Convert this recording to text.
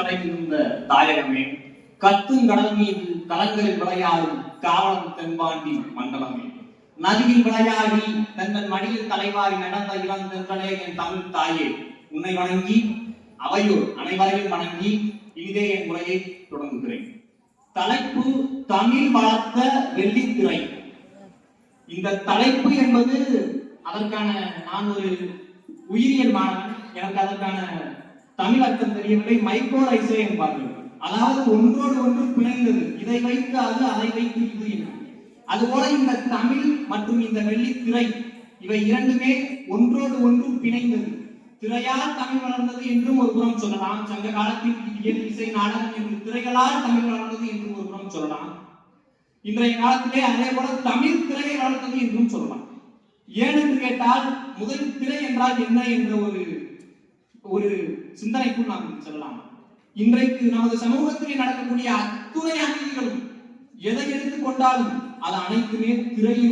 கிடைக்கின்ற தாயகமே கத்தும் கடல் மீது கலங்களில் விளையாடும் காவலம் தென்பாண்டி மண்டலமே. நதியில் விளையாடி தந்தன் மடியில் தலைவாரி நடந்த இளந்தென்றலே என் தமிழ் தாயே உன்னை வணங்கி அவையோர் அனைவரையும் வணங்கி இனிதே என் உரையை தொடங்குகிறேன். தலைப்பு தமிழ் வளர்த்த வெள்ளித்திரை. இந்த தலைப்பு என்பது அதற்கான நான் ஒரு உயிரியல் மாணவன் எனக்கு அதற்கான தமிழ் அர்த்தம் தெரியவில்லை மைக்ரோரைசே என்பார்கள். அதாவது ஒன்றோடு ஒன்று பிணைந்தது. இதை வைத்து அது அதை வைத்து இது என்று அதுபோல இந்த தமிழ் மற்றும் இந்த வெள்ளித்திரை இவை இரண்டுமே ஒன்றோடு ஒன்று பிணைந்தது. திரையால் தமிழ் வளர்ந்தது என்றும் ஒரு புறம் சொல்லலாம். சங்க காலத்தில் இயல் இசை நாடகம் என்று திரைகளால் தமிழ் வளர்ந்தது என்றும் ஒரு புறம் சொல்லலாம். இன்றைய காலத்திலே அதே போல தமிழ் திரையை வளர்ந்தது என்றும் சொல்லலாம். ஏன் என்று கேட்டால் முதல் திரை என்றால் என்ன என்ற ஒரு ஒரு சிந்தனைக்குள் நாம் செல்லலாம். இன்றைக்கு நமது சமூகத்திலே நடக்கக்கூடிய அத்துணை அநீதிகளும் எதை எடுத்துக்கொண்டாலும் அது அனைத்துமே திரையில்